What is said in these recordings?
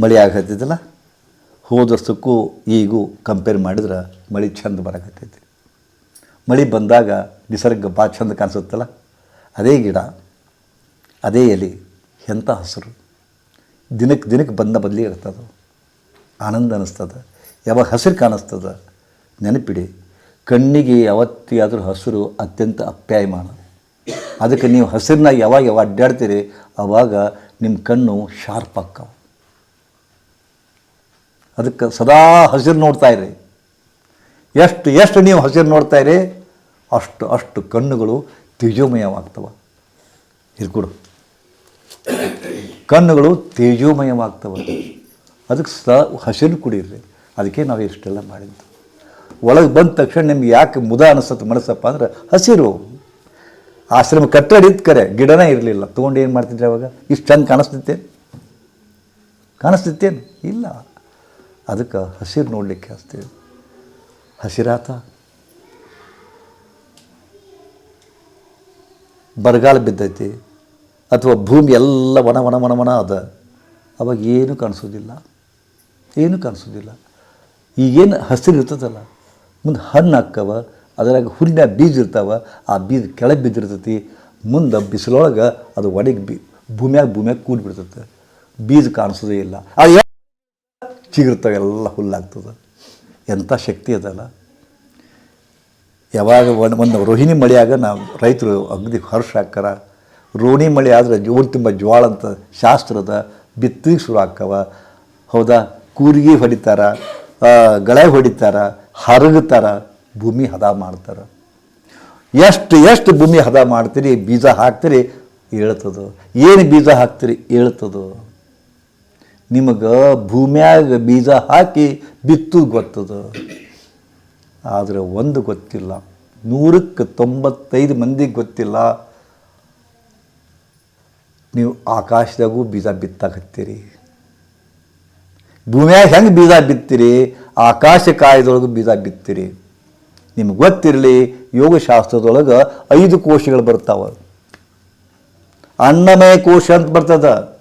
ಮಳೆ ಆಗತ್ತಿದ್ದಲ್ಲ ಹೋದ ವರ್ಷಕ್ಕೂ ಈಗೂ ಕಂಪೇರ್ ಮಾಡಿದ್ರೆ ಮಳೆ ಚಂದ ಬರಕತ್ತೈತಿ. ಮಳೆ ಬಂದಾಗ ನಿಸರ್ಗ ಭಾಳ ಚಂದ ಕಾಣಿಸುತ್ತಲ್ಲ? ಅದೇ ಗಿಡ, ಅದೇ ಎಲೆ, ಎಂಥ ಹಸಿರು. ದಿನಕ್ಕೆ ದಿನಕ್ಕೆ ಬಂದ ಬದಲಿ ಇರ್ತದೆ. ಆನಂದ ಅನ್ನಿಸ್ತದೆ ಯಾವಾಗ ಹಸಿರು ಕಾಣಿಸ್ತದೆ? ನೆನಪಿಡಿ, ಕಣ್ಣಿಗೆ ಯಾವತ್ತಿಗಾದರೂ ಹಸಿರು ಅತ್ಯಂತ ಅಪ್ಯಾಯಮಾನ. ಅದಕ್ಕೆ ನೀವು ಹಸಿರನ್ನ ಯಾವಾಗ ಯಾವಾಗ ಅಡ್ಡಾಡ್ತೀರಿ ಆವಾಗ ನಿಮ್ಮ ಕಣ್ಣು ಶಾರ್ಪ್ ಆಕ್ಕವು ಅದಕ್ಕೆ ಸದಾ ಹಸಿರು ನೋಡ್ತಾ ಇರಿ. ಎಷ್ಟು ಎಷ್ಟು ನೀವು ಹಸಿರು ನೋಡ್ತಾ ಇರಿ, ಅಷ್ಟು ಅಷ್ಟು ಕಣ್ಣುಗಳು ತೇಜೋಮಯವಾಗ್ತವೆ. ಇರ್ಕೊಡು ಕಣ್ಣುಗಳು ತೇಜೋಮಯವಾಗ್ತವೆ. ಅದಕ್ಕೆ ಸ ಹಸಿರು ಕುಡಿಯಿರಿ. ಅದಕ್ಕೆ ನಾವು ಇಷ್ಟೆಲ್ಲ ಮಾಡಿದ್ದು. ಒಳಗೆ ಬಂದ ತಕ್ಷಣ ನಿಮ್ಗೆ ಯಾಕೆ ಮುದ ಅನಿಸುತ್ತೆ ಮನಸ್ಸಪ್ಪ ಅಂದ್ರೆ ಹಸಿರು. ಆಶ್ರಮ ಕಟ್ಟಡಿದ್ದು ಕರೆ, ಗಿಡನೇ ಇರಲಿಲ್ಲ. ತೊಗೊಂಡು ಏನು ಮಾಡ್ತಿದ್ರೆ ಅವಾಗ? ಇಷ್ಟು ಚಂದ ಕಾಣಿಸ್ತಿತ್ತೇನು? ಕಾಣಿಸ್ತಿತ್ತೇನು? ಇಲ್ಲ. ಅದಕ್ಕೆ ಹಸಿರು ನೋಡಲಿಕ್ಕೆ ಹಚ್ತೀವಿ. ಹಸಿರಾತ. ಬರಗಾಲ ಬಿದ್ದೈತಿ. ಅಥವಾ ಭೂಮಿ ಎಲ್ಲ ವನ ವನ ಒಣ ಒಣ ಅದ. ಅವಾಗ ಏನೂ ಕಾಣಿಸೋದಿಲ್ಲ. ಏನೂ ಕಾಣಿಸೋದಿಲ್ಲ. ಈಗೇನು ಹಸಿರು ಇರ್ತದಲ್ಲ. ಮುಂದೆ ಹಣ್ಣು ಹಾಕ್ಕವ ಅದರಾಗ ಹುಲ್ಲಿನ ಬೀಜ ಇರ್ತಾವ, ಆ ಬೀಜ ಕೆಳಗೆ ಬಿದ್ದಿರ್ತೈತಿ. ಮುಂದೆ ಬಿಸಿಲೊಳಗೆ ಅದು ಒಣಗಿ ಬಿ, ಭೂಮ್ಯಾಗ ಭೂಮ್ಯಾಗ ಕೂಡಿ ಬಿಡ್ತೈತೆ ಬೀಜ ಕಾಣಿಸೋದೇ ಇಲ್ಲ. ಅದು ಚಿಗುರ್ತವೆ, ಎಲ್ಲ ಹುಲ್ಲಾಗ್ತದೆ. ಎಂಥ ಶಕ್ತಿ ಅದಲ್ಲ. ಯಾವಾಗ ಒಂದು ಒಂದು ರೋಹಿಣಿ ಮಳೆಯಾಗ ನಾವು ರೈತರು ಅಗದಿ ಹರ್ಷ ಹಾಕ್ಕಾರ ರೋಹಿಣಿ ಮಳೆ ಆದರೆ ಜೋರು ತುಂಬ ಜ್ವಾಳ ಅಂತ ಶಾಸ್ತ್ರದ ಬಿತ್ತಿಗೆ ಶುರು ಆಕ್ಕವ ಹೌದಾ? ಕೂರಿಗೆ ಹೊಡಿತಾರ ಗಳೆ ಹೊಡಿತಾರ ಹರಗುತ್ತಾರ ಭೂಮಿ ಹದ ಮಾಡ್ತಾರೆ. ಎಷ್ಟು ಎಷ್ಟು ಭೂಮಿ ಹದ ಮಾಡ್ತೀರಿ, ಬೀಜ ಹಾಕ್ತೀರಿ ಹೇಳ್ತದೋ ಏನು ಬೀಜ ಹಾಕ್ತೀರಿ ಹೇಳ್ತದೋ ನಿಮಗೆ ಭೂಮ್ಯಾಗ ಬೀಜ ಹಾಕಿ ಬಿತ್ತು ಗೊತ್ತದ. ಆದರೆ ಒಂದು ಗೊತ್ತಿಲ್ಲ. ನೂರಕ್ಕೆ ತೊಂಬತ್ತೈದು ಮಂದಿಗೆ ಗೊತ್ತಿಲ್ಲ. ನೀವು ಆಕಾಶದಾಗೂ ಬೀಜ ಬಿತ್ತಾಕತ್ತೀರಿ. ಭೂಮ್ಯಾಗ ಹೆಂಗೆ ಬೀಜ ಬಿತ್ತೀರಿ? ಆಕಾಶ ಕಾಯದೊಳಗೆ ಬೀಜ ಬಿತ್ತೀರಿ. ನಿಮ್ಗೆ ಗೊತ್ತಿರಲಿ, ಯೋಗಶಾಸ್ತ್ರದೊಳಗೆ ಐದು ಕೋಶಗಳು ಬರ್ತಾವೆ. ಅನ್ನಮಯ ಕೋಶ ಅಂತ ಬರ್ತದ.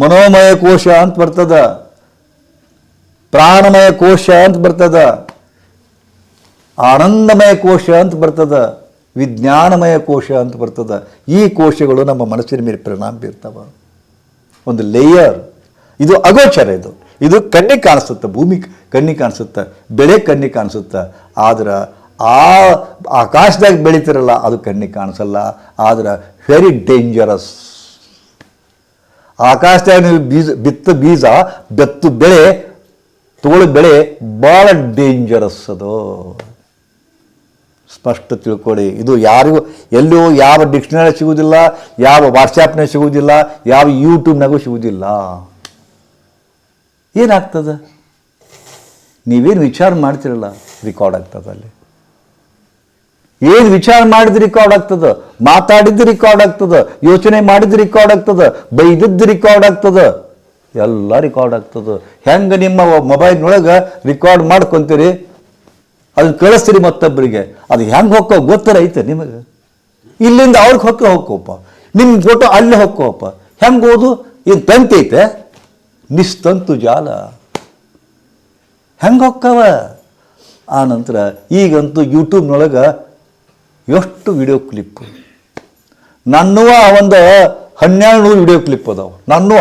ಮನೋಮಯ ಕೋಶ ಅಂತ ಬರ್ತದ. ಪ್ರಾಣಮಯ ಕೋಶ ಅಂತ ಬರ್ತದ. ಆನಂದಮಯ ಕೋಶ ಅಂತ ಬರ್ತದ. ವಿಜ್ಞಾನಮಯ ಕೋಶ ಅಂತ ಬರ್ತದ. ಈ ಕೋಶಗಳು ನಮ್ಮ ಮನಸ್ಸಿನ ಮೇಲೆ ಪರಿಣಾಮ ಬೀರ್ತಾವ. ಒಂದು ಲೇಯರ್ ಇದು ಅಗೋಚರ ಇದು. ಇದು ಕಣ್ಣಿಗೆ ಕಾಣಿಸುತ್ತೆ ಭೂಮಿ ಕಣ್ಣಿಗೆ ಕಾಣಿಸುತ್ತೆ, ಬೆಳೆ ಕಣ್ಣಿಗೆ ಕಾಣಿಸುತ್ತೆ. ಆದ್ರೆ ಆ ಆಕಾಶದಾಗ ಬೆಳಿತಿರಲ್ಲ, ಅದು ಕಣ್ಣಿಗೆ ಕಾಣಿಸಲ್ಲ. ಆದ್ರೆ ವೆರಿ ಡೇಂಜರಸ್ ಆಕಾಶದಾಗ ನೀವು ಬೀಜ, ಬಿತ್ತ ಬೀಜ, ಬೆತ್ತು ಬೆಳೆ, ತೋಳು ಬೆಳೆ ಭಾಳ ಡೇಂಜರಸ್ ಅದು. ಸ್ಪಷ್ಟ ತಿಳ್ಕೊಳ್ಳಿ. ಇದು ಯಾರಿಗೂ, ಎಲ್ಲೂ ಯಾವ ಡಿಕ್ಷನರಿ ಸಿಗುವುದಿಲ್ಲ, ಯಾವ ವಾಟ್ಸಾಪ್ನಾಗ ಸಿಗುವುದಿಲ್ಲ, ಯಾವ ಯೂಟ್ಯೂಬ್ನಾಗೂ ಸಿಗುವುದಿಲ್ಲ. ಏನಾಗ್ತದೆ? ನೀವೇನು ವಿಚಾರ ಮಾಡ್ತಿರಲ್ಲ ರೆಕಾರ್ಡ್ ಆಗ್ತದೆ ಅಲ್ಲಿ. ಏನು ವಿಚಾರ ಮಾಡಿದ ರೆಕಾರ್ಡ್ ಆಗ್ತದ? ಮಾತಾಡಿದ್ದು ರೆಕಾರ್ಡ್ ಆಗ್ತದ? ಯೋಚನೆ ಮಾಡಿದ ರೆಕಾರ್ಡ್ ಆಗ್ತದ? ಬೈದಿದ್ದು ರೆಕಾರ್ಡ್ ಆಗ್ತದ? ಎಲ್ಲ ರೆಕಾರ್ಡ್ ಆಗ್ತದ. ಹೆಂಗೆ ನಿಮ್ಮ ಮೊಬೈಲ್ನೊಳಗೆ ರೆಕಾರ್ಡ್ ಮಾಡ್ಕೊಂತೀರಿ? ಅದನ್ನ ಕಳಿಸ್ತೀರಿ ಮತ್ತೊಬ್ಬರಿಗೆ. ಅದು ಹೆಂಗೆ ಹೊಕ್ಕೋ? ಗೊತ್ತರ ಐತೆ ನಿಮಗೆ. ಇಲ್ಲಿಂದ ಅವ್ರಿಗೆ ಹೊಕ್ಕ ಹೊಕ್ಕೋಪ್ಪ ನಿಮ್ಮ ಫೋಟೋ ಅಲ್ಲೇ ಹೊಕ್ಕೋಪ್ಪ ಹೆಂಗೆ ಓದು? ಇದು ತಂತೈತೆ ನಿಸ್ತಂತು ಜಾಲ. ಹೆಂಗೆ ಹೊಕ್ಕವ? ಆ ನಂತರ ಈಗಂತೂ ಯೂಟ್ಯೂಬ್ನೊಳಗೆ ಎಷ್ಟು ವಿಡಿಯೋ ಕ್ಲಿಪ್? ನನ್ನುವ ಒಂದು ಹನ್ನೆರಡು ನೂರು ವಿಡಿಯೋ ಕ್ಲಿಪ್ ಅದಾವೆ. ನನ್ನುವ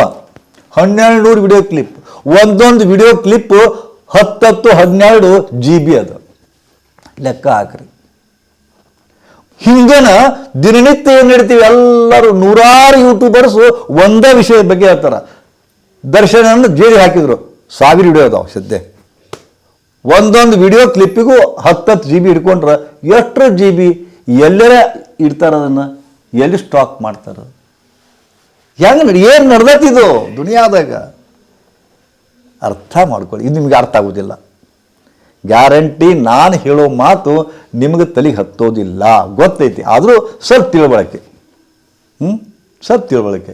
ಹನ್ನೆರಡು ನೂರು ವಿಡಿಯೋ ಕ್ಲಿಪ್. ಒಂದೊಂದು ವಿಡಿಯೋ ಕ್ಲಿಪ್ ಹತ್ತತ್ತು ಹನ್ನೆರಡು ಜಿ ಬಿ ಅದ. ಲೆಕ್ಕ ಹಾಕ್ರಿ. ಹಿಂಗೇನ ದಿನನಿತ್ಯ ಏನು ನಡೀತೀವಿ? ಎಲ್ಲರೂ ನೂರಾರು ಯೂಟ್ಯೂಬರ್ಸ್ ಒಂದೇ ವಿಷಯದ ಬಗ್ಗೆ ಹೇಳ್ತಾರೆ. ದರ್ಶನ ಜೇಡಿ ಹಾಕಿದ್ರು. ಸಾವಿರ ವಿಡಿಯೋ ಅದಾವೆ ಸದ್ಯ. ಒಂದೊಂದು ವಿಡಿಯೋ ಕ್ಲಿಪ್ಪಿಗೂ ಹತ್ತತ್ತು ಜಿ ಬಿ ಹಿಡ್ಕೊಂಡ್ರೆ ಎಷ್ಟು ಜಿ ಬಿ ಎಲ್ಲರ ಇಡ್ತಾರ ಅದನ್ನು, ಎಲ್ಲಿ ಸ್ಟಾಕ್ ಮಾಡ್ತಾರ? ಹೆಂಗೆ ನಡಿ ಏನು ನಡೆದತ್ತಿದು ದುನಿಯಾದಾಗ? ಅರ್ಥ ಮಾಡ್ಕೊಳ್ಳಿ. ಇದು ನಿಮಗೆ ಅರ್ಥ ಆಗೋದಿಲ್ಲ. ಗ್ಯಾರಂಟಿ ನಾನು ಹೇಳೋ ಮಾತು ನಿಮಗೆ ತಲೆಗೆ ಹತ್ತೋದಿಲ್ಲ. ಗೊತ್ತೈತಿ. ಆದರೂ ಸ್ವಲ್ಪ ತಿಳುವಳಿಕೆ. ಹ್ಞೂ ಸ್ವಲ್ಪ ತಿಳುವಳಿಕೆ.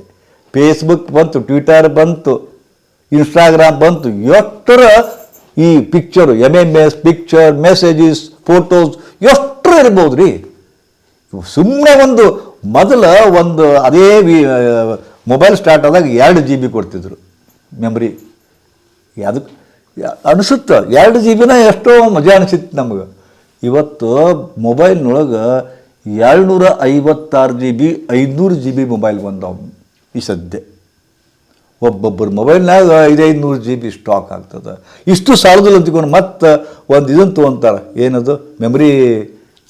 ಫೇಸ್ಬುಕ್ ಬಂತು ಟ್ವಿಟರ್ ಬಂತು ಇನ್ಸ್ಟಾಗ್ರಾಮ್ ಬಂತು, ಎಷ್ಟರ ಈ picture M M S picture messages photos ಎಷ್ಟರ ಇರ್ಬೋದು ರೀ ಸುಮ್ಮನೆ ಒಂದು ಮೊದಲು ಒಂದು ಅದೇ ವಿ ಮೊಬೈಲ್ ಸ್ಟಾರ್ಟ್ ಆದಾಗ ಎರಡು ಜಿ ಬಿ ಕೊಡ್ತಿದ್ರು ಮೆಮ್ರಿ ಅದಕ್ಕೆ ಅನಿಸುತ್ತೆ, ಎರಡು ಜಿ ಬಿನ ಎಷ್ಟೋ ಮಜಾ ಅನಿಸಿತ್ತು ನಮಗೆ. ಇವತ್ತು ಮೊಬೈಲ್ನೊಳಗೆ ಏಳ್ನೂರ ಐವತ್ತಾರು ಜಿ ಬಿ ಐದುನೂರು ಜಿ ಬಿ ಮೊಬೈಲ್ ಬಂದವು ಈ ಸದ್ಯ. ಒಬ್ಬೊಬ್ಬರು ಮೊಬೈಲ್ನಾಗ ಐದೈದು ನೂರು ಜಿ ಬಿ ಸ್ಟಾಕ್ ಆಗ್ತದೆ. ಇಷ್ಟು ಸಾಲದಲ್ಲಿ ಅಂತಿಕೊಂಡು ಮತ್ತೆ ಒಂದು ಇದನ್ನು ತೊಗೊಂತಾರೆ. ಏನದು? ಮೆಮ್ರಿ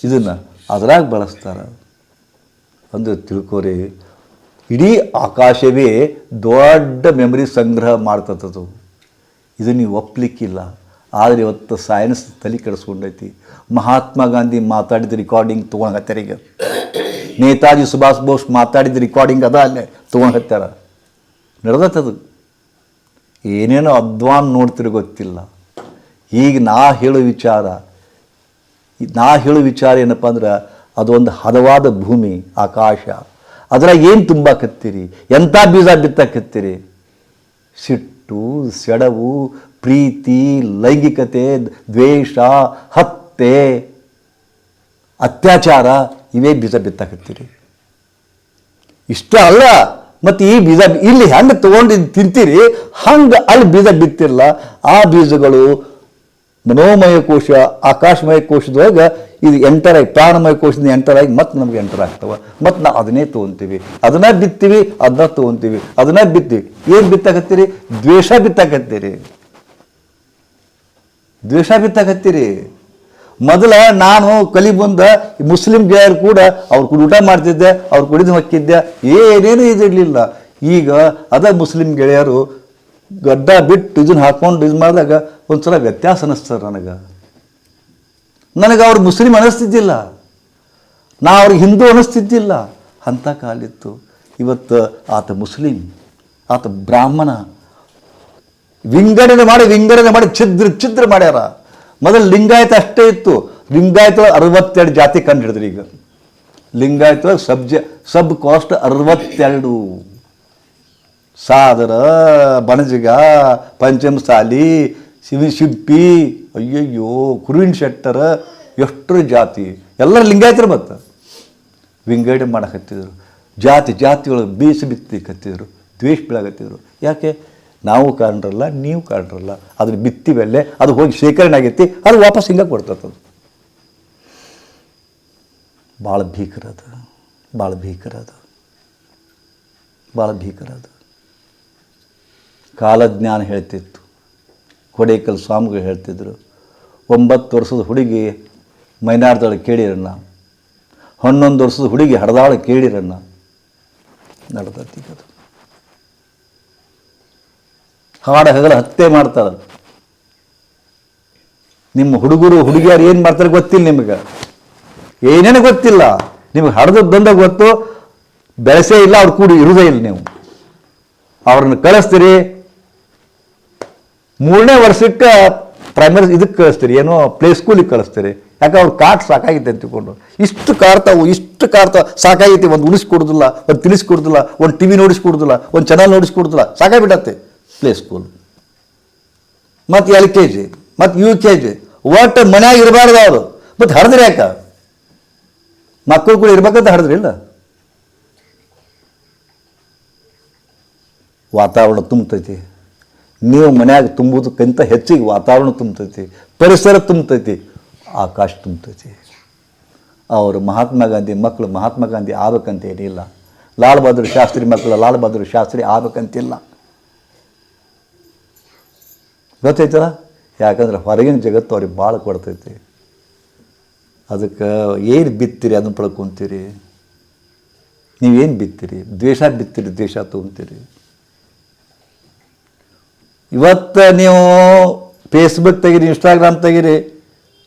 ಇದನ್ನು. ಅದ್ರಾಗ ಬಳಸ್ತಾರೆ. ಅಂದರೆ ತಿಳ್ಕೊರಿ, ಇಡೀ ಆಕಾಶವೇ ದೊಡ್ಡ ಮೆಮೊರಿ ಸಂಗ್ರಹ ಮಾಡ್ತದದು ಇದು ನೀವು ಒಪ್ಪಲಿಕ್ಕಿಲ್ಲ ಆದರೆ ಇವತ್ತು ಸೈನ್ಸ್ ತಲೆ ಕೆಡಿಸ್ಕೊಂಡೈತಿ. ಮಹಾತ್ಮ ಗಾಂಧಿ ಮಾತಾಡಿದ ರೆಕಾರ್ಡಿಂಗ್ ತೊಗೊಂಡತ್ತಾರೆ ಈಗ. ನೇತಾಜಿ ಸುಭಾಷ್ ಬೋಸ್ ಮಾತಾಡಿದ ರೆಕಾರ್ಡಿಂಗ್ ಅದ ಅಲ್ಲೇ ತೊಗೊಂಡತ್ತಾರ ನಡೆದತ್ತದು ಏನೇನೋ ಅದ್ವಾನ್ ನೋಡ್ತಿರೋ ಗೊತ್ತಿಲ್ಲ. ಈಗ ನಾ ಹೇಳೋ ವಿಚಾರ ನಾ ಹೇಳೋ ವಿಚಾರ ಏನಪ್ಪ ಅಂದ್ರೆ ಅದೊಂದು ಹದವಾದ ಭೂಮಿ ಆಕಾಶ. ಅದ್ರಾಗ ಏನು ತುಂಬಾಕತ್ತೀರಿ ಎಂಥ ಬೀಜ ಬಿತ್ತಾಕತ್ತೀರಿ ಸಿಟ್ಟು, ಸೆಡವು, ಪ್ರೀತಿ, ಲೈಂಗಿಕತೆ, ದ್ವೇಷ, ಹತ್ಯೆ, ಅತ್ಯಾಚಾರ, ಇವೇ ಬೀಜ ಬಿತ್ತಾಕತ್ತೀರಿ ಇಷ್ಟ ಅಲ್ಲ, ಮತ್ತು ಈ ಬೀಜ ಇಲ್ಲಿ ಹೆಂಗೆ ತೊಗೊಂಡು ತಿಂತೀರಿ? ಹಂಗೆ ಅಲ್ಲಿ ಬೀಜ ಬಿತ್ತಿರಲ್ಲ ಆ ಬೀಜಗಳು ಮನೋಮಯ ಕೋಶ, ಆಕಾಶಮಯ ಕೋಶದೊಳಗೆ ಇದು ಎಂಟರಾಗಿ, ಪ್ರಾಣಮಯ ಕೋಶದಿಂದ ಎಂಟರಾಗಿ ಮತ್ತೆ ನಮ್ಗೆ ಎಂಟರ್ ಆಗ್ತವೆ ಮತ್ತು ನಾವು ಅದನ್ನೇ ತೊಗೊಂತೀವಿ. ಅದನ್ನ ಬಿತ್ತೀವಿ, ಅದನ್ನ ತೊಗೊಂತೀವಿ. ಅದನ್ನ ಬಿತ್ತೀವಿ. ಏನು ಬಿತ್ತಾಕತ್ತೀರಿ? ದ್ವೇಷ ಬಿತ್ತಾಕತ್ತೀರಿ. ದ್ವೇಷ ಬಿತ್ತಾಕತ್ತೀರಿ. ಮೊದಲ ನಾನು ಕಲಿ ಬಂದ ಮುಸ್ಲಿಂ ಗೆಳೆಯರು ಕೂಡ ಅವ್ರು ಕುಡಿ ಊಟ ಮಾಡ್ತಿದ್ದೆ, ಅವ್ರು ಕುಡಿದು ಹೊಕ್ಕಿದ್ದೆ ಏನೇನು ಇದಿರಲಿಲ್ಲ. ಈಗ ಅದ ಮುಸ್ಲಿಂ ಗೆಳೆಯರು ಗಡ್ಡ ಬಿಟ್ಟು ಇದನ್ನ ಹಾಕ್ಕೊಂಡು ಇದು ಮಾಡಿದಾಗ ಒಂದ್ಸಲ ವ್ಯತ್ಯಾಸ ಅನ್ನಿಸ್ತಾರೆ ನನಗೆ ನನಗೆ. ಅವ್ರು ಮುಸ್ಲಿಂ ಅನ್ನಿಸ್ತಿದ್ದಿಲ್ಲ. ನಾ ಅವ್ರಿಗೆ ಹಿಂದೂ ಅನ್ನಿಸ್ತಿದ್ದಿಲ್ಲ. ಅಂಥ ಕಾಲಿತ್ತು ಇವತ್ತು ಆತ ಮುಸ್ಲಿಂ, ಆತ ಬ್ರಾಹ್ಮಣ. ವಿಂಗಡಣೆ ಮಾಡಿ ವಿಂಗಡಣೆ ಮಾಡಿ, ಛಿದ್ರ ಛಿದ್ರ ಮಾಡ್ಯಾರ. ಮೊದಲು ಲಿಂಗಾಯತ ಅಷ್ಟೇ ಇತ್ತು. ಲಿಂಗಾಯತ ಅರವತ್ತೆರಡು ಜಾತಿ ಕಂಡು ಈಗ. ಲಿಂಗಾಯತ ಸಬ್ಜೆ ಸಬ್ ಕಾಸ್ಟ್ ಅರವತ್ತೆರಡು. ಸಾದರ, ಬಣಜಿಗ, ಪಂಚಮಸಾಲಿ ಶಿವಿ ಶಿಲ್ಪಿ, ಅಯ್ಯಯ್ಯೋ ಕುರುವಿನ ಶೆಟ್ಟರ ಎಷ್ಟರ ಜಾತಿ. ಎಲ್ಲರ ಲಿಂಗಾಯತರು ಮತ್ತು. ವಿಂಗಡಣೆ ಮಾಡಕತ್ತಿದ್ರು. ಜಾತಿ ಜಾತಿಯೊಳಗೆ ಬೀಸ ಬಿತ್ತಿ ಕತ್ತಿದ್ರು. ದ್ವೇಷ ಬೀಳಾಗತ್ತಿದ್ರು ಯಾಕೆ? ನಾವು ಕಾರಣರಲ್ಲ ನೀವು ಕಾರಣರಲ್ಲ ಅದನ್ನ ಬಿತ್ತಿವೆಲ್ಲೇ ಅದು ಹೋಗಿ ಶೇಖರಣೆ ಆಗೈತಿ, ಅದು ವಾಪಸ್ ಹಿಂಗೆ ಕೊಡ್ತದೆ ಭಾಳ ಭೀಕರ ಅದು ಭಾಳ ಭೀಕರ ಅದು ಭಾಳ ಭೀಕರ ಅದು ಕಾಲಜ್ಞಾನ ಹೇಳ್ತಿತ್ತು. ಕೊಡೇಕಲ್ ಸ್ವಾಮಿಗಳು ಹೇಳ್ತಿದ್ರು, ಒಂಬತ್ತು ವರ್ಷದ ಹುಡುಗಿ ಮೈನಾರ್ದೊಳಗೆ ಕೇಳಿರಣ್ಣ, ಹನ್ನೊಂದು ವರ್ಷದ ಹುಡುಗಿ ಹಡದಾಳು ಕೇಳಿರಣ್ಣ, ನಡೆದತಿ ಅದು ಹಾಡ ಹಗಲು ಹತ್ಯೆ ಮಾಡ್ತಾರೆ ನಿಮ್ಮ ಹುಡುಗರು ಹುಡುಗಿಯರು ಏನು ಮಾಡ್ತಾರೆ ಗೊತ್ತಿಲ್ಲ ನಿಮಗೆ. ಏನೇನು ಗೊತ್ತಿಲ್ಲ. ನಿಮಗೆ ಹಡ್ದದ್ದಂದ ಗೊತ್ತು, ಬೆಳೆಸೇ ಇಲ್ಲ, ಅವ್ರು ಕೂಡಿ ಇರುವುದೇ ಇಲ್ಲ ನೀವು. ಅವ್ರನ್ನ ಕಳಿಸ್ತೀರಿ ಮೂರನೇ ವರ್ಷಕ್ಕೆ ಪ್ರೈಮರಿ ಇದಕ್ಕೆ ಕಳಿಸ್ತೀರಿ, ಏನೋ ಪ್ಲೇ ಸ್ಕೂಲಿಗೆ ಕಳಿಸ್ತೀರಿ. ಯಾಕೆ ಅವ್ರು ಕಾಟ್ ಸಾಕಾಗಿತ್ತು ಅಂತ ತಿಳ್ಕೊಂಡು. ಇಷ್ಟು ಕಾರ್ತಾವು ಇಷ್ಟು ಕಾರ್ತ ಸಾಕಾಗೈತಿ, ಒಂದು ಉಳಿಸ್ಕೊಡೋದಿಲ್ಲ, ಒಂದು ತಿಳಿಸ್ಕೊಡೋದಿಲ್ಲ, ಒಂದು ಟಿ ವಿ ನೋಡಿಸ್ಕೊಡೋದಿಲ್ಲ, ಒಂದು ಚಾನಲ್ ನೋಡಿಸ್ಕೊಡೋದಿಲ್ಲ, ಸಾಕಾಗಿಬಿಡತ್ತೆ. ಪ್ಲೇ ಸ್ಕೂಲ್ ಮತ್ತು ಎಲ್ ಕೆ ಜಿ ಮತ್ತು ಯು ಕೆ ಜಿ ಒಟ್ಟು ಮನ್ಯಾಗ ಇರಬಾರ್ದು ಅವರು ಮತ್ತು ಹರಿದ್ರೆ ಯಾಕೆ? ಮಕ್ಕಳು ಕೂಡ ಇರ್ಬೇಕಂತ ಹರಿದ್ರಿಲ್ಲ ವಾತಾವರಣ ತುಂಬತೈತಿ. ನೀವು ಮನ್ಯಾಗ ತುಂಬುದಕ್ಕಿಂತ ಹೆಚ್ಚಿಗೆ ವಾತಾವರಣ ತುಂಬತೈತಿ, ಪರಿಸರ ತುಂಬತೈತಿ, ಆಕಾಶ ತುಂಬತೈತಿ. ಅವರು ಮಹಾತ್ಮ ಗಾಂಧಿ ಮಕ್ಕಳು ಮಹಾತ್ಮ ಗಾಂಧಿ ಆಗ್ಬೇಕಂತ ಏನಿಲ್ಲ. ಲಾಲ್ ಬಹದ್ದೂರ್ ಶಾಸ್ತ್ರಿ ಮಕ್ಕಳು ಲಾಲ್ ಬಹದ್ದೂರ್ ಶಾಸ್ತ್ರಿ ಆಗ್ಬೇಕಂತಿಲ್ಲ. ಗೊತ್ತೈತಲ್ಲ? ಯಾಕಂದ್ರೆ ಹೊರಗಿನ ಜಗತ್ತು ಅವ್ರಿಗೆ ಭಾಳ ಕೊಡ್ತೈತಿ. ಅದಕ್ಕೆ ಏನು ಬಿತ್ತೀರಿ ಅದನ್ನು ಪಳ್ಕೊಂತೀರಿ ನೀವೇನು ಬಿತ್ತೀರಿ? ದ್ವೇಷ ಬಿತ್ತೀರಿ, ದ್ವೇಷ ತೊಗೊಂತೀರಿ. ಇವತ್ತು ನೀವು ಫೇಸ್ಬುಕ್ ತೆಗೀರಿ ಇನ್ಸ್ಟಾಗ್ರಾಮ್ ತೆಗೀರಿ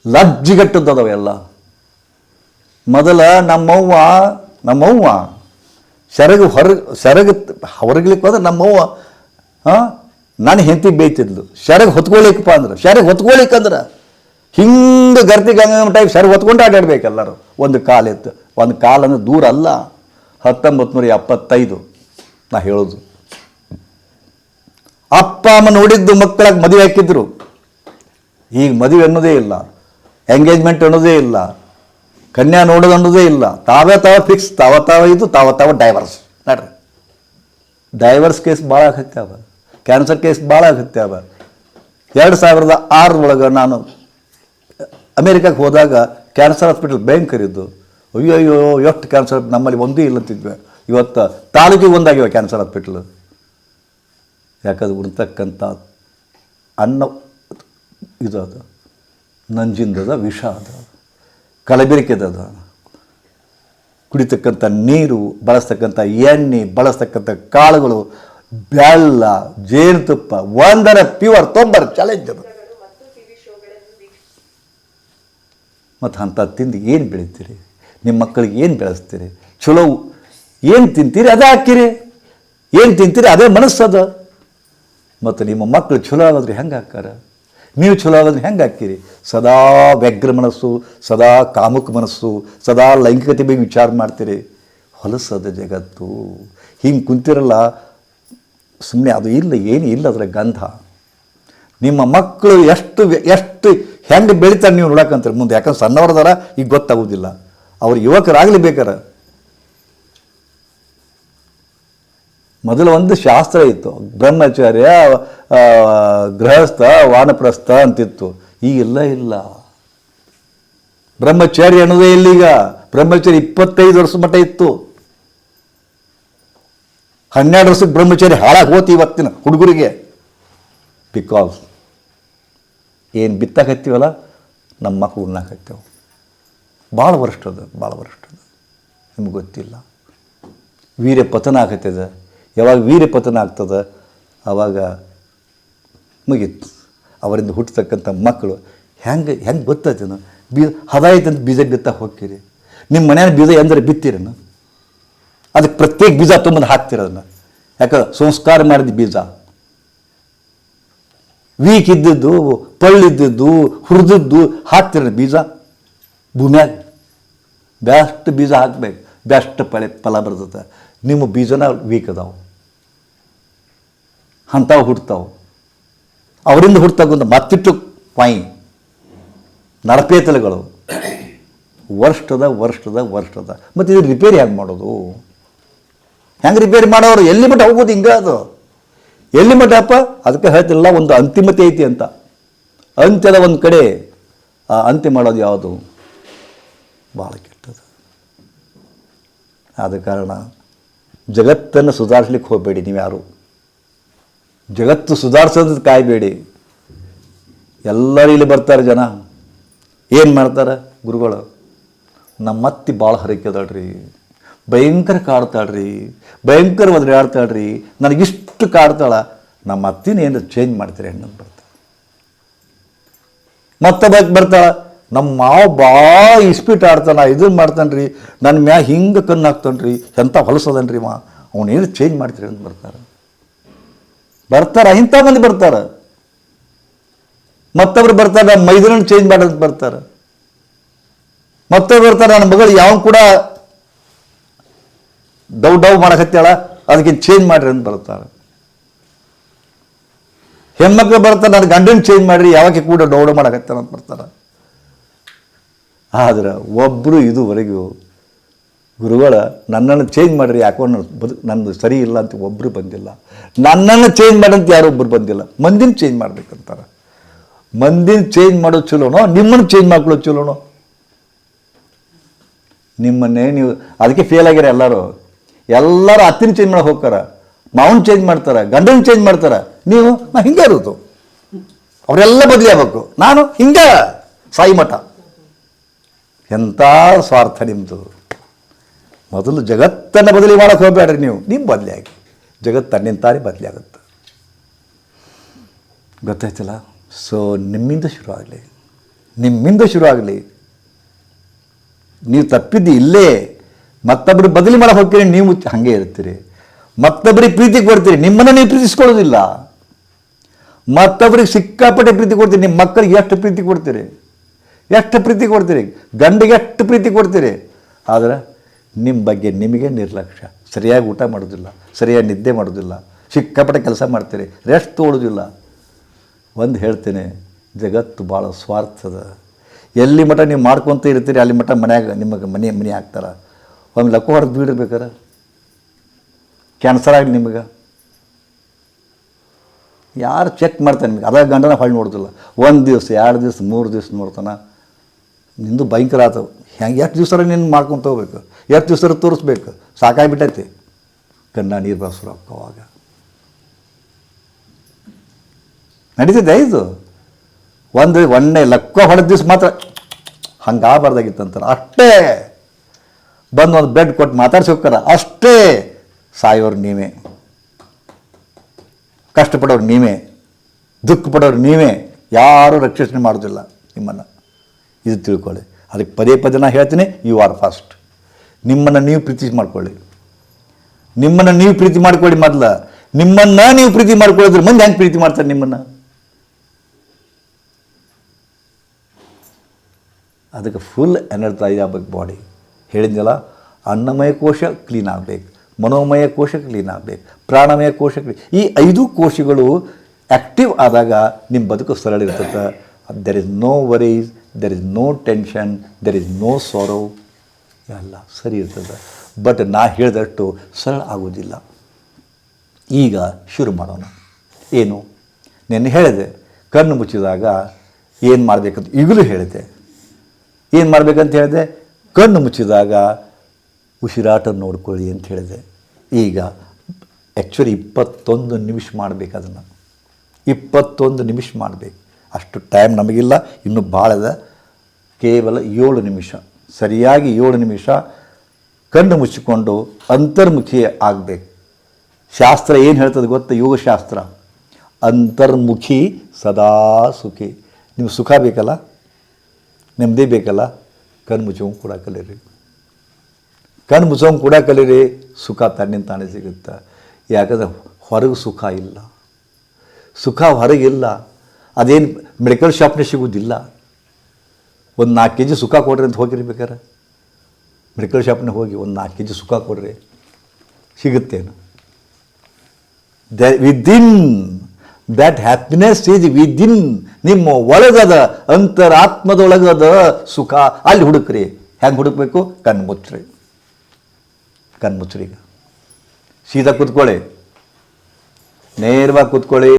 ಲಜ್ಜಿಗಟ್ಟದವೆಲ್ಲ ಮೊದಲ ನಮ್ಮವ್ವ ನಮ್ಮವ್ವ ಸೆರಗು ಹೊರ ಸೆರಗು ಹೊರಗ್ಲಿಕ್ಕೆ ಹೋದ್ರೆ ನಮ್ಮವ್ವ, ಹಾಂ, ನಾನು ಹೆಂಡತಿ ಬೇಯ್ತಿದ್ಲು. ಸೆರಗು ಹೊತ್ಕೊಳ್ಲಿಕ್ಕಪ್ಪ ಅಂದ್ರೆ. ಸೆರಗು ಹೊತ್ಕೊಳ್ಲಿಕ್ಕಂದ್ರೆ ಹಿಂಗೆ ಗರ್ತಿ ಗಂಗಮ್ಮ ಟೈಪ್ ಸೆರಗು ಹೊತ್ಕೊಂಡು ಆಡಾಡ್ಬೇಕು ಎಲ್ಲರೂ. ಒಂದು ಕಾಲಿತ್ತು ಒಂದು ಕಾಲ ಅಂದ್ರೆ ದೂರ ಅಲ್ಲ. ಹತ್ತೊಂಬತ್ತು ನೂರ ಎಪ್ಪತ್ತೈದು ನಾ ಹೇಳೋದು. ಅಪ್ಪ ಅಮ್ಮ ನೋಡಿದ್ದು ಮಕ್ಕಳಾಗಿ ಮದುವೆ ಹಾಕಿದ್ರು. ಈಗ ಮದುವೆ ಅನ್ನೋದೇ ಇಲ್ಲ. ಎಂಗೇಜ್ಮೆಂಟ್ ಅನ್ನೋದೇ ಇಲ್ಲ. ಕನ್ಯಾ ನೋಡೋದು ಅನ್ನೋದೇ ಇಲ್ಲ. ತಾವೇ ತಾವ ಫಿಕ್ಸ್ ತಾವ ತಾವ ಇದು, ತಾವ ತಾವ ಡೈವರ್ಸ್ ನೋಡ್ರಿ. ಡೈವರ್ಸ್ ಕೇಸ್ ಭಾಳ ಆಗತ್ಯಾವ ಕ್ಯಾನ್ಸರ್ ಕೇಸ್ ಭಾಳ ಆಗತ್ಯಾವ ಎರಡು ಸಾವಿರದ ಆರರೊಳಗೆ ನಾನು ಅಮೇರಿಕಾಗೆ ಹೋದಾಗ ಕ್ಯಾನ್ಸರ್ ಹಾಸ್ಪಿಟಲ್ ಇದ್ದು ಅಯ್ಯೋ ಅಯ್ಯೋ ಎಷ್ಟು ಕ್ಯಾನ್ಸರ್ ನಮ್ಮಲ್ಲಿ ಒಂದೂ ಇಲ್ಲ ಅಂತಿದ್ವಿ. ಇವತ್ತು ತಾಲೂಕಿಗೆ ಒಂದಾಗಿವೆ ಕ್ಯಾನ್ಸರ್ ಹಾಸ್ಪಿಟ್ಲ್ ಯಾಕಂದ್ರೆ ಉಣ್ತಕ್ಕಂಥ ಅನ್ನ, ಇದು ಅದು, ನಂಜಿಂದದ ವಿಷ ಅದ. ಕಲಬೆರಕೆದದ ಕುಡಿತಕ್ಕಂಥ ನೀರು, ಬಳಸ್ತಕ್ಕಂಥ ಎಣ್ಣೆ, ಬಳಸ್ತಕ್ಕಂಥ ಕಾಳುಗಳು, ಬೆಲ್ಲ, ಜೇನುತುಪ್ಪ, ಒಂದರ ಪ್ಯೂರ್ ತೊಂಬರ್ ಚಾಲೆಂಜ್ ಅದು. ಮತ್ತು ಅಂಥ ತಿಂದು ಏನು ಬೆಳಿತೀರಿ? ನಿಮ್ಮ ಮಕ್ಕಳಿಗೆ ಏನು ಬೆಳೆಸ್ತೀರಿ? ಚಲೋ, ಏನು ತಿಂತೀರಿ? ಅದೇ ಹಾಕಿರಿ. ಏನು ತಿಂತೀರಿ? ಅದೇ ಮನಸ್ಸದ. ಮತ್ತು ನಿಮ್ಮ ಮಕ್ಕಳು ಛಲೋ ಆಗೋದ್ರೆ ಹೆಂಗೆ ಹಾಕಾರ ನೀವು ಛಲೋ ಆಗೋದ್ರೆ ಹೆಂಗೆ ಹಾಕ್ತೀರಿ? ಸದಾ ವ್ಯಗ್ರ ಮನಸ್ಸು, ಸದಾ ಕಾಮುಕ ಮನಸ್ಸು, ಸದಾ ಲೈಂಗಿಕತೆ ಬಗ್ಗೆ ವಿಚಾರ ಮಾಡ್ತೀರಿ. ಹೊಲಸದ ಜಗತ್ತು. ಹಿಂಗೆ ಕುಂತಿರಲ್ಲ ಸುಮ್ಮನೆ ಅದು ಇಲ್ಲ, ಏನು ಇಲ್ಲ ಅದರ ಗಂಧ. ನಿಮ್ಮ ಮಕ್ಕಳು ಎಷ್ಟು ಎಷ್ಟು ಹೆಂಗೆ ಬೆಳಿತಾರೆ ನೀವು ನೋಡಕ್ಕಂತಾರೆ. ಮುಂದೆ ಯಾಕಂದ್ರೆ ಸಣ್ಣವ್ರದಾರ ಈಗ ಗೊತ್ತಾಗೋದಿಲ್ಲ. ಅವ್ರು ಯುವಕರಾಗಲಿ ಬೇಕಾರ. ಮೊದಲು ಒಂದು ಶಾಸ್ತ್ರ ಇತ್ತು. ಬ್ರಹ್ಮಚಾರ್ಯ ಗೃಹಸ್ಥ, ವಾನಪ್ರಸ್ಥ ಅಂತಿತ್ತು. ಈಗೆಲ್ಲ ಇಲ್ಲ. ಬ್ರಹ್ಮಚಾರಿ ಅನ್ನೋದೇ ಇಲ್ಲೀಗ. ಬ್ರಹ್ಮಚಾರಿ ಇಪ್ಪತ್ತೈದು ವರ್ಷ ಮಟ್ಟ ಇತ್ತು. ಹನ್ನೆರಡು ವರ್ಷಕ್ಕೆ ಬ್ರಹ್ಮಚಾರಿ ಹಾಳಾಗಿ ಹೋತಿ ಇವತ್ತಿನ ಹುಡುಗರಿಗೆ. ಬಿಕಾಸ್ ಏನು ಬಿತ್ತಾಕತ್ತೀವಲ್ಲ ನಮ್ಮ ಮಕ್ಕಳು ಉಣ್ಣಾಕತ್ತೇವೆ ಭಾಳ ವರ್ಷ ಅದು ಭಾಳ ವರ್ಷ ಅದು. ನಿಮ್ಗೆ ಗೊತ್ತಿಲ್ಲ. ವೀರ್ಯ ಪತನ ಆಗತ್ತದ ಯಾವಾಗ ವೀರ್ಯ ಪತನ ಆಗ್ತದೆ ಆವಾಗ ಮುಗೀತು. ಅವರಿಂದ ಹುಟ್ಟತಕ್ಕಂಥ ಮಕ್ಕಳು, ಹೆಂಗೆ ಹೆಂಗೆ ಗೊತ್ತಾಯ್ತೇನು ಬೀ ಹದ ಐತಂತ ಬೀಜ ಬಿತ್ತಾ ಹೋಗ್ತೀರಿ. ನಿಮ್ಮ ಮನೆಯಲ್ಲಿ ಬೀಜ ಎಂದರೆ ಬಿತ್ತೀರೇನು? ಅದಕ್ಕೆ ಪ್ರತ್ಯೇಕ ಬೀಜ ತುಂಬಂದು ಹಾಕ್ತೀರ ಅದನ್ನು? ಯಾಕೆ, ಸಂಸ್ಕಾರ ಮಾಡಿದ ಬೀಜ. ವೀಕ್ ಇದ್ದಿದ್ದು ಪಳ್ಳಿದ್ದಿದ್ದು, ಹುರಿದಿದ್ದು ಹಾಕ್ತೀರ ಬೀಜ? ಭೂಮ್ಯಾಗ. ಬೆಸ್ಟ್ ಬೀಜ ಹಾಕ್ಬೇಕು. ಬೆಸ್ಟ್ ಫಲ ಫಲ ಬರ್ತದೆ. ನಿಮ್ಮ ಬೀಜನ ವೀಕ್ ಅದಾವು. ಅಂಥವು ಹುಡ್ತಾವು. ಅವರಿಂದ ಹುಡ್ತಕ್ಕಂಥ ಮತ್ತಿಟ್ಟು ಪಾಯಿ ನರಪೇತಲೆಗಳು. ವರ್ಷದ ವರ್ಷದ ವರ್ಷದ. ಮತ್ತು ಇದು ರಿಪೇರಿ ಹೆಂಗೆ ಮಾಡೋದು? ಹೆಂಗೆ ರಿಪೇರಿ ಮಾಡೋರು? ಎಲ್ಲಿ ಮಟ್ಟ ಹೋಗೋದು ಹಿಂಗೆ ಅದು? ಎಲ್ಲಿ ಮಟ್ಟಪ್ಪ ಅದಕ್ಕೆ ಹೇಳ್ತಿಲ್ಲ, ಒಂದು ಅಂತಿಮತೆ ಐತಿ ಅಂತ. ಅಂತ್ಯದ ಒಂದು ಕಡೆ, ಆ ಅಂತ್ಯ ಮಾಡೋದು ಯಾವುದು? ಭಾಳ ಕೆಟ್ಟದು ಆದ ಕಾರಣ ಜಗತ್ತನ್ನು ಸುಧಾರಿಸ್ಲಿಕ್ಕೆ ಹೋಗಬೇಡಿ ನೀವು ಯಾರು ಜಗತ್ತು ಸುಧಾರಿಸೋದು ಕಾಯಬೇಡಿ. ಎಲ್ಲರೂ ಇಲ್ಲಿ ಬರ್ತಾರೆ ಜನ. ಏನು ಮಾಡ್ತಾರೆ ಗುರುಗಳು? ನಮ್ಮ ಅತ್ತಿ ಭಾಳ ಹರಕೆದಾಳ್ರಿ. ಭಯಂಕರ ಕಾಡ್ತಾಳ್ರಿ. ಭಯಂಕರ ಒದರಾಡ್ತಾಳ್ರಿ. ನನಗಿಷ್ಟು ಕಾಡ್ತಾಳ. ನಮ್ಮ ಅತ್ತಿನ ಏನು ಚೇಂಜ್ ಮಾಡ್ತೀರಿ ಹೆಣ್ಣು ಬರ್ತಾರೆ ಮತ್ತೊಬ್ಬ ಬರ್ತಾಳ. ನಮ್ಮ ಮಾವ ಭಾಳ ಇಸ್ಪೀಟ್ ಆಡ್ತಾನ. ಇದನ್ನು ಮಾಡ್ತಾನೆ ರೀ ನನ್ನ ಮ್ಯಾ ಹಿಂಗೆ ಕಣ್ಣು ಹಾಕ್ತಾನೆ ರೀ ಎಂಥ ಹೊಲಸದನ್ರಿ ಮಾ. ಅವನೇನು ಚೇಂಜ್ ಮಾಡ್ತೀರಿ ಅಂತ ಬರ್ತಾರೆ ಬರ್ತಾರ, ಇಂಥ ಮಂದಿ ಬರ್ತಾರ. ಮತ್ತೊಬ್ರು ಬರ್ತಾರೆ ಮೈದಾನ ಚೇಂಜ್ ಮಾಡೋದು ಬರ್ತಾರೆ. ಮತ್ತೊಬ್ರು ಬರ್ತಾರೆ, ನನ್ನ ಮಗಳು ಯಾವ ಕೂಡ ಡೌ ಡೌ ಮಾಡಕತ್ತಾಳ ಅದಕ್ಕೆ ಚೇಂಜ್ ಮಾಡ್ರಿ ಅಂತ ಬರ್ತಾರೆ. ಹೆಣ್ಮಕ್ಳು ಬರ್ತಾರೆ, ನನ್ನ ಗಂಡನ ಚೇಂಜ್ ಮಾಡ್ರಿ ಯಾವಾಗ ಕೂಡ ಡೌಡ ಮಾಡಕತ್ತಾರ ಅಂತ ಬರ್ತಾರೆ. ಆದ್ರೆ ಒಬ್ಬರು ಇದುವರೆಗೂ ಗುರುಗಳ ನನ್ನನ್ನು ಚೇಂಜ್ ಮಾಡಿರಿ ಯಾಕೋ ನನ್ನ ಬದು ನನ್ನದು ಸರಿ ಇಲ್ಲ ಅಂತ ಒಬ್ಬರು ಬಂದಿಲ್ಲ. ನನ್ನನ್ನು ಚೇಂಜ್ ಮಾಡಂತ ಯಾರು ಒಬ್ಬರು ಬಂದಿಲ್ಲ. ಮಂದಿನ ಚೇಂಜ್ ಮಾಡ್ಬೇಕಂತಾರೆ. ಮಂದಿನ ಚೇಂಜ್ ಮಾಡೋದು ಚಲೋನೋ, ನಿಮ್ಮನ್ನು ಚೇಂಜ್ ಮಾಡ್ಕೊಳ್ಳೋದು ಚಲೋನೋ? ನಿಮ್ಮನ್ನೇ ನೀವು, ಅದಕ್ಕೆ ಫೇಲ್ ಆಗ್ಯಾರ ಎಲ್ಲರೂ ಎಲ್ಲರೂ ಅತ್ತಿನ ಚೇಂಜ್ ಮಾಡಿ ಹೋಗ್ತಾರೆ. ಮಾವನ್ ಚೇಂಜ್ ಮಾಡ್ತಾರೆ, ಗಂಡನ ಚೇಂಜ್ ಮಾಡ್ತಾರೆ. ನೀವು, ನಾ ಹಿಂಗೆ ಇರೋದು. ಅವರೆಲ್ಲ ಬದಲಾಗಬೇಕು ನಾನು ಹಿಂಗೆ, ಸಾಯಿ ಮಠ. ಎಂಥ ಸ್ವಾರ್ಥ ನಿಮ್ಮದು ಮೊದಲು ಜಗತ್ತನ್ನು ಬದಲಿ ಮಾಡೋಕ್ಕೆ ಹೋಗಬೇಡ್ರಿ ನೀವು. ನೀವು ಬದಲಿಯಾಗಿ. ಜಗತ್ತು ಜಗತ್ತು ತನ್ನಿಂತಾನೆ ಬದಲಿ ಆಗುತ್ತೆ ಗೊತ್ತಾಯ್ತಲ್ಲ? ಸೊ ನಿಮ್ಮಿಂದ ಶುರು ಆಗಲಿ ನಿಮ್ಮಿಂದ ಶುರು ಆಗಲಿ ನೀವು ತಪ್ಪಿದ್ದು ಇಲ್ಲೇ. ಮತ್ತೊಬ್ಬರು ಬದಲಿ ಮಾಡಕ್ಕೆ ಹೋಗ್ತೀರಿ, ನೀವು ಹಾಗೆ ಇರ್ತೀರಿ ಮತ್ತೊಬ್ಬರಿಗೆ ಪ್ರೀತಿ ಕೊಡ್ತೀರಿ, ನಿಮ್ಮನ್ನು ನೀವು ಪ್ರೀತಿಸ್ಕೊಳ್ಳೋದಿಲ್ಲ. ಮತ್ತೊಬ್ಬರಿಗೆ ಸಿಕ್ಕಾಪಟ್ಟೆ ಪ್ರೀತಿ ಕೊಡ್ತೀರಿ, ನಿಮ್ಮ ಮಕ್ಕಳಿಗೆ ಎಷ್ಟು ಪ್ರೀತಿ ಕೊಡ್ತೀರಿ? ಎಷ್ಟು ಪ್ರೀತಿ ಕೊಡ್ತೀರಿ? ಗಂಡಿಗೆ ಎಷ್ಟು ಪ್ರೀತಿ ಕೊಡ್ತೀರಿ? ಆದರೆ ನಿಮ್ಮ ಬಗ್ಗೆ ನಿಮಗೆ ನಿರ್ಲಕ್ಷ್ಯ. ಸರಿಯಾಗಿ ಊಟ ಮಾಡೋದಿಲ್ಲ, ಸರಿಯಾಗಿ ನಿದ್ದೆ ಮಾಡೋದಿಲ್ಲ, ಸಿಕ್ಕಾಪಟ್ಟೆ ಕೆಲಸ ಮಾಡ್ತೀರಿ ರೆಸ್ಟ್ ತೋಳೋದಿಲ್ಲ ಒಂದು ಹೇಳ್ತೇನೆ, ಜಗತ್ತು ಭಾಳ ಸ್ವಾರ್ಥದ. ಎಲ್ಲಿ ಮಠ ನೀವು ಮಾಡ್ಕೊತ ಇರ್ತೀರಿ, ಅಲ್ಲಿ ಮಠ ಮನ್ಯಾಗ ನಿಮಗೆ ಮನೆ ಮನೆ ಹಾಕ್ತಾರೆ. ಒಮ್ಮೆ ಲಕ್ಕು ಹೊಡೆದು ಬೀಡಿರ್ಬೇಕಾರೆ ಕ್ಯಾನ್ಸರ್ ಆಗಲಿ ನಿಮಗೆ? ಯಾರು ಚೆಕ್ ಮಾಡ್ತಾನೆ ನಿಮಗೆ? ಅದಾಗ ಗಂಡನ ಹೊಳ್ಳಿ ನೋಡೋದಿಲ್ಲ. ಒಂದು ದಿವಸ, ಎರಡು ದಿವಸ, ಮೂರು ದಿವಸ ನೋಡ್ತಾನೆ. ನಿಂದು ಭಯಂಕರ ಆತವು. ಹೆಂಗೆ ಎಷ್ಟು ದಿವಸ ನಿನ್ನ ಮಾಡ್ಕೊಂತ ಹೋಗ್ಬೇಕು. ಎಷ್ಟು ದಿವಸ ತೋರಿಸ್ಬೇಕು. ಸಾಕಾಗಿಬಿಟ್ಟೈತಿ. ಕಣ್ಣ ನೀರು ಬಸ್ರು ಅವಾಗ. ನಡೀತಿದೆ ಇದು? ಒಂದು ಒಣ್ಣೆ ಲಕ್ಕ ಹೊಡೆದ ದಿವ್ಸ ಮಾತ್ರ ಹಂಗಾಗಬಾರ್ದಾಗಿತ್ತಂತಾರೆ. ಅಷ್ಟೇ. ಬಂದು ಒಂದು ಬೆಡ್ ಕೊಟ್ಟು ಮಾತಾಡ್ಸಿ ಹೋಗ್ತಾರ. ಅಷ್ಟೇ. ಸಾಯೋರು ನೀವೇ. ಕಷ್ಟಪಡೋರು ನೀವೇ. ದುಃಖ ಪಡೋರು ನೀವೇ. ಯಾರೂ ರಕ್ಷಣೆ ಮಾಡೋದಿಲ್ಲ ನಿಮ್ಮನ್ನು. ಇದು ತಿಳ್ಕೊಳ್ಳಿ. ಅದಕ್ಕೆ ಪದೇ ಪದೇ ನಾನು ಹೇಳ್ತೀನಿ ಯು ಆರ್ ಫಸ್ಟ್ ನಿಮ್ಮನ್ನು ನೀವು ಪ್ರೀತಿ ಮಾಡ್ಕೊಳ್ಳಿ. ನಿಮ್ಮನ್ನು ನೀವು ಪ್ರೀತಿ ಮಾಡ್ಕೊಳ್ಳಿ ಮೊದಲ. ನಿಮ್ಮನ್ನು ನೀವು ಪ್ರೀತಿ ಮಾಡ್ಕೊಳ್ಳೋದ್ರ ಮುಂದೆ ಹೆಂಗೆ ಪ್ರೀತಿ ಮಾಡ್ತಾರೆ ನಿಮ್ಮನ್ನು? ಅದಕ್ಕೆ ಫುಲ್ ಎನರ್ಜೈಸ್ ಆಗ್ಬೇಕು ಬಾಡಿ ಹೇಳಿದ್ನಲ್ಲ, ಅನ್ನಮಯ ಕೋಶ ಕ್ಲೀನ್ ಆಗಬೇಕು, ಮನೋಮಯ ಕೋಶ ಕ್ಲೀನ್ ಆಗಬೇಕು, ಪ್ರಾಣಮಯ ಕೋಶ ಕ್ಲೀನ್ ಈ ಐದು ಕೋಶಗಳು ಆ್ಯಕ್ಟಿವ್ ಆದಾಗ ನಿಮ್ಮ ಬದುಕು ಸರಳ ಇರ್ತದೆ there is no worries there is no tension there is no sorrow ಎಲ್ಲ ಸರಿ ಇರ್ತದೆ. ಬಟ್ ನಾ ಹೇಳಿದಷ್ಟು ಸರಳ ಆಗೋದಿಲ್ಲ. ಈಗ ಶುರು ಮಾಡೋಣ. ಏನು? ನೆನ್ನೆ ಹೇಳಿದೆ, ಕಣ್ಣು ಮುಚ್ಚಿದಾಗ ಏನು ಮಾಡಬೇಕಂತ ಈಗಲೂ ಹೇಳಿದೆ. ಏನು ಮಾಡಬೇಕಂತ ಹೇಳಿದೆ? ಕಣ್ಣು ಮುಚ್ಚಿದಾಗ ಉಸಿರಾಟ ನೋಡ್ಕೊಳ್ಳಿ ಅಂತ ಹೇಳಿದೆ. ಈಗ ಆ್ಯಕ್ಚುಲಿ ಇಪ್ಪತ್ತೊಂದು ನಿಮಿಷ ಮಾಡಬೇಕು ಅದನ್ನು. ಇಪ್ಪತ್ತೊಂದು ನಿಮಿಷ ಮಾಡಬೇಕು. ಅಷ್ಟು ಟೈಮ್ ನಮಗಿಲ್ಲ. ಇನ್ನೂ ಭಾಳ ಇದೆ ಕೇವಲ ಏಳು ನಿಮಿಷ, ಸರಿಯಾಗಿ ಏಳು ನಿಮಿಷ ಕಣ್ಣು ಮುಚ್ಚಿಕೊಂಡು ಅಂತರ್ಮುಖಿ ಆಗಬೇಕು. ಶಾಸ್ತ್ರ ಏನು ಹೇಳ್ತದೆ ಗೊತ್ತಾ? ಯೋಗಶಾಸ್ತ್ರ. ಅಂತರ್ಮುಖಿ ಸದಾ ಸುಖಿ. ನಿಮ್ಗೆ ಸುಖ ಬೇಕಲ್ಲ? ನೆಮ್ಮದಿ ಬೇಕಲ್ಲ? ಕಣ್ಣು ಮುಚ್ಚೋಂಗೆ ಕೂಡ ಕಲೀರಿ. ಕಣ್ಣು ಮುಚ್ಚೋಂಗೆ ಕೂಡ ಕಲೀರಿ, ಸುಖ ತಣ್ಣಿನ ತಾನೇ ಸಿಗುತ್ತೆ. ಯಾಕಂದರೆ ಹೊರಗೆ ಸುಖ ಇಲ್ಲ. ಸುಖ ಹೊರಗಿಲ್ಲ. ಅದೇನು ಮೆಡಿಕಲ್ ಶಾಪ್ನೇ ಸಿಗುವುದಿಲ್ಲ ಒಂದು ನಾಲ್ಕು ಕೆ ಜಿ ಸುಖ ಕೊಡ್ರಿ ಅಂತ ಹೋಗಿರ್ಬೇಕಾರೆ. ಮೆಡಿಕಲ್ ಶಾಪ್ನೇ ಹೋಗಿ ಒಂದು ನಾಲ್ಕು ಕೆ ಜಿ ಸುಖ ಕೊಡ್ರಿ. ಸಿಗುತ್ತೇನು? The within that happiness is within ನಿಮ್ಮ ಒಳಗದ, ಅಂತರಾತ್ಮದೊಳಗದ ಸುಖ. ಅಲ್ಲಿ ಹುಡುಕ್ರಿ. ಹೆಂಗೆ ಹುಡುಕ್ಬೇಕು? ಕಣ್ಣು ಮುಚ್ಚ್ರಿ. ಕಣ್ಣು ಮುಚ್ಚ್ರಿ ಈಗ. ಸೀದಾ ಕೂತ್ಕೊಳ್ಳಿ. ನೇರವಾಗಿ ಕೂತ್ಕೊಳ್ಳಿ.